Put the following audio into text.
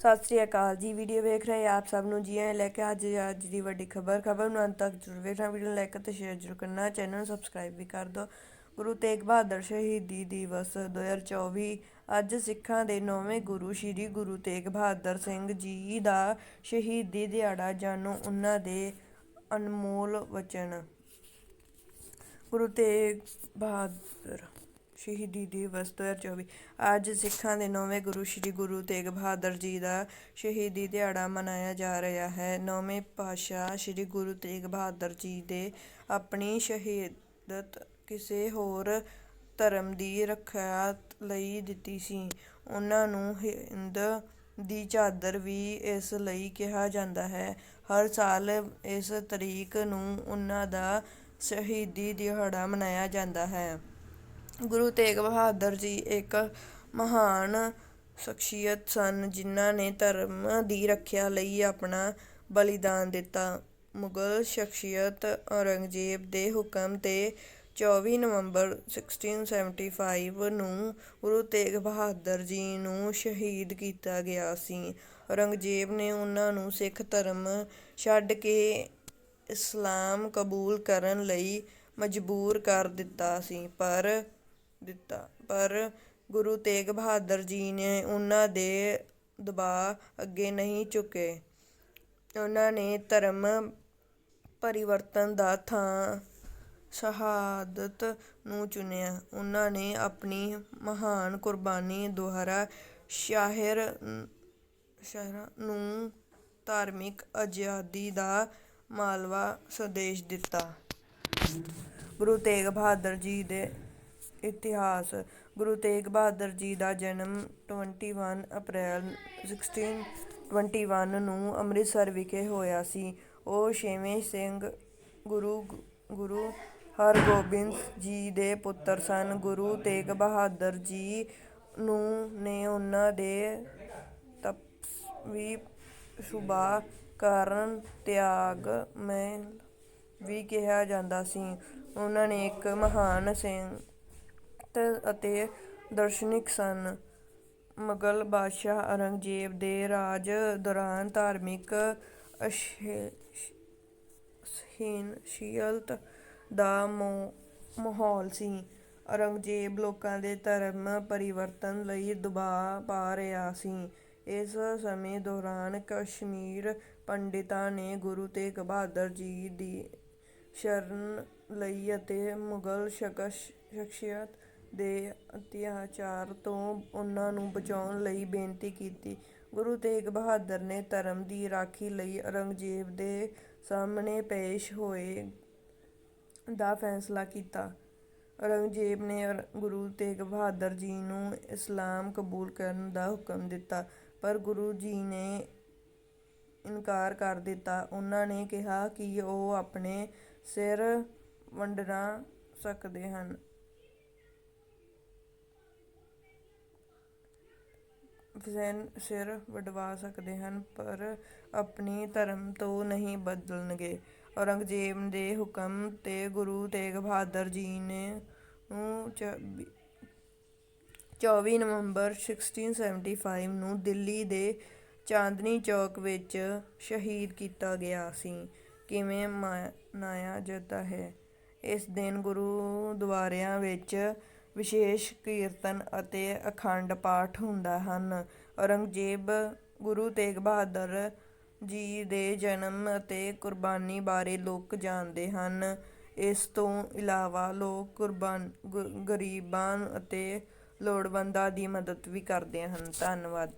ਸਤਿ ਸ੍ਰੀ ਅਕਾਲ ਜੀ। ਵੀਡੀਓ ਵੇਖ ਰਹੇ ਆਪ ਸਭ ਨੂੰ ਜੀ ਆਇਆਂ ਲੈ ਕੇ ਅੱਜ ਅੱਜ ਦੀ ਵੱਡੀ ਖਬਰ। ਖਬਰ ਨੂੰ ਅੰਤ ਤੱਕ ਜ਼ਰੂਰ ਵੇਖਣਾ, ਵੀਡੀਓ ਨੂੰ ਲਾਈਕ ਅਤੇ ਸ਼ੇਅਰ ਜ਼ਰੂਰ ਕਰਨਾ। ਚੈਨਲ ਨੂੰ ਸਬਸਕ੍ਰਾਈਬ ਵੀ ਕਰ ਦਿਓ। ਗੁਰੂ ਤੇਗ ਬਹਾਦਰ ਸ਼ਹੀਦੀ ਦਿਵਸ 2024 ਅੱਜ ਸਿੱਖਾਂ ਦੇ ਨੌਵੇਂ ਗੁਰੂ ਸ੍ਰੀ ਗੁਰੂ ਤੇਗ ਬਹਾਦਰ ਸਿੰਘ ਜੀ ਦਾ ਸ਼ਹੀਦੀ ਦਿਹਾੜਾ, ਜਾਣੋ ਉਹਨਾਂ ਦੇ ਅਨਮੋਲ ਵਚਨ। ਗੁਰੂ ਤੇਗ ਬਹਾਦਰ ਸ਼ਹੀਦੀ ਦਿਵਸ 2024 ਅੱਜ ਸਿੱਖਾਂ ਦੇ ਨੌਵੇਂ ਗੁਰੂ ਸ੍ਰੀ ਗੁਰੂ ਤੇਗ ਬਹਾਦਰ ਜੀ ਦਾ ਸ਼ਹੀਦੀ ਦਿਹਾੜਾ ਮਨਾਇਆ ਜਾ ਰਿਹਾ ਹੈ। ਨੌਵੇਂ ਪਾਤਸ਼ਾਹ ਸ੍ਰੀ ਗੁਰੂ ਤੇਗ ਬਹਾਦਰ ਜੀ ਦੇ ਆਪਣੀ ਸ਼ਹਾਦਤ ਕਿਸੇ ਹੋਰ ਧਰਮ ਦੀ ਰੱਖਿਆ ਲਈ ਦਿੱਤੀ ਸੀ। ਉਹਨਾਂ ਨੂੰ ਹਿੰਦ ਦੀ ਚਾਦਰ ਵੀ ਇਸ ਲਈ ਕਿਹਾ ਜਾਂਦਾ ਹੈ। ਹਰ ਸਾਲ ਇਸ ਤਰੀਕ ਨੂੰ ਉਹਨਾਂ ਦਾ ਸ਼ਹੀਦੀ ਦਿਹਾੜਾ ਮਨਾਇਆ ਜਾਂਦਾ ਹੈ। ਗੁਰੂ ਤੇਗ ਬਹਾਦਰ ਜੀ ਇੱਕ ਮਹਾਨ ਸ਼ਖਸੀਅਤ ਸਨ, ਜਿਨ੍ਹਾਂ ਨੇ ਧਰਮ ਦੀ ਰੱਖਿਆ ਲਈ ਆਪਣਾ ਬਲੀਦਾਨ ਦਿੱਤਾ। ਮੁਗਲ ਸ਼ਖਸੀਅਤ ਔਰੰਗਜ਼ੇਬ ਦੇ ਹੁਕਮ ਤੇ 24 ਨਵੰਬਰ 1675 ਨੂੰ ਗੁਰੂ ਤੇਗ ਬਹਾਦਰ ਜੀ ਨੂੰ ਸ਼ਹੀਦ ਕੀਤਾ ਗਿਆ ਸੀ। ਔਰੰਗਜ਼ੇਬ ਨੇ ਉਹਨਾਂ ਨੂੰ ਸਿੱਖ ਧਰਮ ਛੱਡ ਕੇ ਇਸਲਾਮ ਕਬੂਲ ਕਰਨ ਲਈ ਮਜਬੂਰ ਕਰ ਦਿੱਤਾ ਸੀ, ਪਰ ਦਿੱਤਾ। ਪਰ ਗੁਰੂ ਤੇਗ ਬਹਾਦਰ ਜੀ ਨੇ ਉਹਨਾਂ ਦੇ ਦਬਾਅ ਅੱਗੇ ਨਹੀਂ ਝੁਕੇ। ਉਹਨਾਂ ਨੇ ਧਰਮ ਪਰਿਵਰਤਨ ਦਾ ਥਾਂ ਸ਼ਹਾਦਤ ਨੂੰ ਚੁਣਿਆ। ਉਹਨਾਂ ਨੇ ਆਪਣੀ ਮਹਾਨ ਕੁਰਬਾਨੀ ਦੁਆਰਾ ਸ਼ਹਿਰ ਸ਼ਹਿਰਾਂ ਨੂੰ ਧਾਰਮਿਕ ਆਜ਼ਾਦੀ ਦਾ ਮਾਲਵਾ ਸੰਦੇਸ਼ ਦਿੱਤਾ। ਗੁਰੂ ਤੇਗ ਬਹਾਦਰ ਜੀ ਦੇ ਇਤਿਹਾਸ। ਗੁਰੂ ਤੇਗ ਬਹਾਦਰ ਜੀ ਦਾ ਜਨਮ 21 ਅਪ੍ਰੈਲ 1621 ਨੂੰ ਅੰਮ੍ਰਿਤਸਰ ਵਿਖੇ ਹੋਇਆ ਸੀ। ਉਹ ਛੇਵੇਂ ਸਿੰਘ ਗੁਰੂ ਗੁਰੂ ਹਰਗੋਬਿੰਦ ਜੀ ਦੇ ਪੁੱਤਰ ਸਨ। ਗੁਰੂ ਤੇਗ ਬਹਾਦਰ ਜੀ ਨੂੰ, ਨੇ ਉਹਨਾਂ ਦੇ ਤਪਸਵੀ ਸ਼ੁਭਾ ਕਾਰਨ ਤਿਆਗ ਮੈਂ ਵੀ ਕਿਹਾ ਜਾਂਦਾ ਸੀ। ਉਹਨਾਂ ਨੇ ਇੱਕ ਮਹਾਨ ਸਿੰਘ ਸੰਤ ਅਤੇ ਦਾਰਸ਼ਨਿਕ ਸਨ। ਮੁਗਲ ਬਾਦਸ਼ਾਹ ਔਰੰਗਜ਼ੇਬ ਦੇ ਰਾਜ ਦੌਰਾਨ ਧਾਰਮਿਕ ਸਹਿਣਸ਼ੀਲਤਾ ਦਾ ਮਾਹੌਲ ਸੀ। ਔਰੰਗਜ਼ੇਬ ਲੋਕਾਂ ਦੇ ਧਰਮ ਪਰਿਵਰਤਨ ਲਈ ਦਬਾਅ ਪਾ ਰਿਹਾ ਸੀ। ਇਸ ਸਮੇਂ ਦੌਰਾਨ ਕਸ਼ਮੀਰ ਪੰਡਿਤਾਂ ਨੇ ਗੁਰੂ ਤੇਗ ਬਹਾਦਰ ਜੀ ਦੀ ਸ਼ਰਨ ਲਈ ਅਤੇ ਮੁਗਲ ਸ਼ਖਸੀਅਤ ਦੇ ਅਤਿਆਚਾਰ ਤੋਂ ਉਹਨਾਂ ਨੂੰ ਬਚਾਉਣ ਲਈ ਬੇਨਤੀ ਕੀਤੀ। ਗੁਰੂ ਤੇਗ ਬਹਾਦਰ ਨੇ ਧਰਮ ਦੀ ਰਾਖੀ ਲਈ ਔਰੰਗਜ਼ੇਬ ਦੇ ਸਾਹਮਣੇ ਪੇਸ਼ ਹੋਏ ਦਾ ਫੈਸਲਾ ਕੀਤਾ। ਔਰੰਗਜ਼ੇਬ ਨੇ ਗੁਰੂ ਤੇਗ ਬਹਾਦਰ ਜੀ ਨੂੰ ਇਸਲਾਮ ਕਬੂਲ ਕਰਨ ਦਾ ਹੁਕਮ ਦਿੱਤਾ, ਪਰ ਗੁਰੂ ਜੀ ਨੇ ਇਨਕਾਰ ਕਰ ਦਿੱਤਾ। ਉਹਨਾਂ ਨੇ ਕਿਹਾ ਕਿ ਉਹ ਆਪਣੇ ਸਿਰ ਵੰਡਣਾ ਸਕਦੇ ਹਨ। ਸਿਰ ਵਡਵਾ ਸਕਦੇ ਹਨ, ਪਰ ਆਪਣੀ ਧਰਮ ਤੋਂ ਨਹੀਂ ਬਦਲਣਗੇ। ਔਰੰਗਜ਼ੇਬ ਦੇ ਹੁਕਮ ਤੇ ਗੁਰੂ ਤੇਗ ਬਹਾਦਰ ਜੀ ਨੇ ਨੂੰ 24 ਨਵੰਬਰ 1675 ਨੂੰ ਦਿੱਲੀ ਦੇ ਚਾਂਦਨੀ ਚੌਕ ਵਿੱਚ ਸ਼ਹੀਦ ਕੀਤਾ ਗਿਆ ਸੀ। ਕਿਵੇਂ ਮਨਾਇਆ ਜਾਂਦਾ ਹੈ? ਇਸ ਦਿਨ ਗੁਰਦੁਆਰਿਆਂ ਵਿੱਚ ਵਿਸ਼ੇਸ਼ ਕੀਰਤਨ ਅਤੇ ਅਖੰਡ ਪਾਠ ਹੁੰਦਾ ਹਨ। ਔਰੰਗਜ਼ੇਬ ਗੁਰੂ ਤੇਗ ਬਹਾਦਰ ਜੀ ਦੇ ਜਨਮ ਅਤੇ ਕੁਰਬਾਨੀ ਬਾਰੇ ਲੋਕ ਜਾਣਦੇ ਹਨ। ਇਸ ਤੋਂ ਇਲਾਵਾ ਲੋਕ ਕੁਰਬਾਨ ਗਰੀਬਾਂ ਅਤੇ ਲੋੜਵੰਦਾਂ ਦੀ ਮਦਦ ਵੀ ਕਰਦੇ ਹਨ। ਧੰਨਵਾਦ।